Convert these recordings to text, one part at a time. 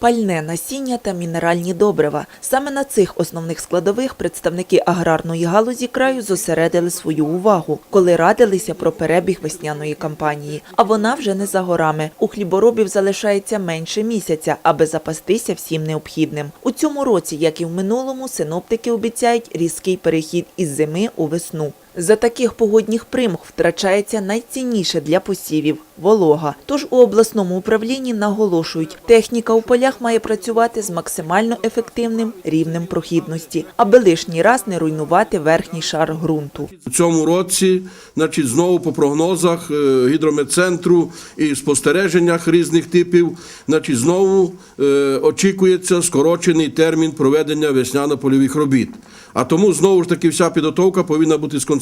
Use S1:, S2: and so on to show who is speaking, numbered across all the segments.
S1: Пальне насіння та мінеральні добрива. Саме на цих основних складових представники аграрної галузі краю зосередили свою увагу, коли радилися про перебіг весняної кампанії. А вона вже не за горами. У хліборобів залишається менше місяця, аби запастися всім необхідним. У цьому році, як і в минулому, синоптики обіцяють різкий перехід із зими у весну. За таких погодних примх втрачається найцінніше для посівів волога. Тож у обласному управлінні наголошують, техніка у полях має працювати з максимально ефективним рівнем прохідності, аби лишній раз не руйнувати верхній шар ґрунту.
S2: У цьому році, значить, знову по прогнозах е, гідрометцентру і спостереженнях різних типів, значить, знову е, очікується скорочений термін проведення весняно-польових робіт. А тому знову ж таки вся підготовка повинна бути сконцентрована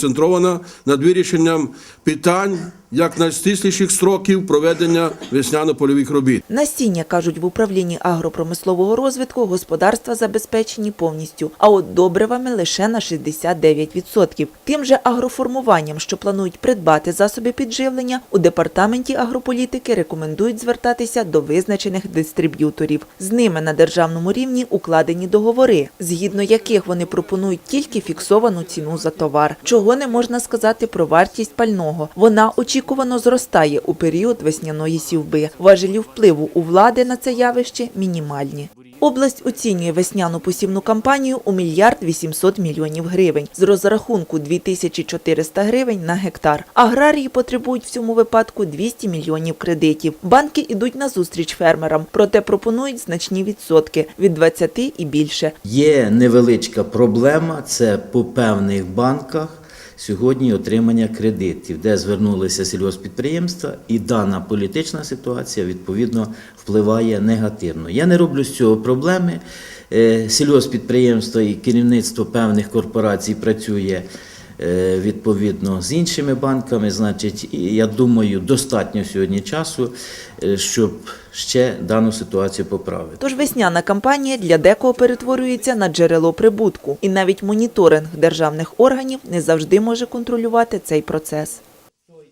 S2: над вирішенням питань як найстисліших строків проведення весняно-польових робіт.
S1: Насіння, кажуть в управлінні агропромислового розвитку, господарства забезпечені повністю, а от добривами лише на 69%. Тим же агроформуванням, що планують придбати засоби підживлення, у департаменті агрополітики рекомендують звертатися до визначених дистриб'юторів. З ними на державному рівні укладені договори, згідно яких вони пропонують тільки фіксовану ціну за товар. Чого не можна сказати про вартість пального. Вона очікувано зростає у період весняної сівби. Важелі впливу у влади на це явище мінімальні. Область оцінює весняну посівну кампанію у мільярд 800 мільйонів гривень з розрахунку 2400 гривень на гектар. Аграрії потребують в цьому випадку 200 мільйонів кредитів. Банки ідуть на зустріч фермерам, проте пропонують значні відсотки від 20 і більше.
S3: Є невеличка проблема, це по певних банках сьогодні отримання кредитів, де звернулися сільгоспідприємства, і дана політична ситуація відповідно впливає негативно. Я не роблю з цього проблеми. Е, Сільгоспідприємства і керівництво певних корпорацій працює. Е, Відповідно з іншими банками, значить, я думаю, достатньо сьогодні часу, е, щоб ще дану ситуацію поправити.
S1: Тож весняна кампанія для декого перетворюється на джерело прибутку, і навіть моніторинг державних органів не завжди може контролювати цей процес.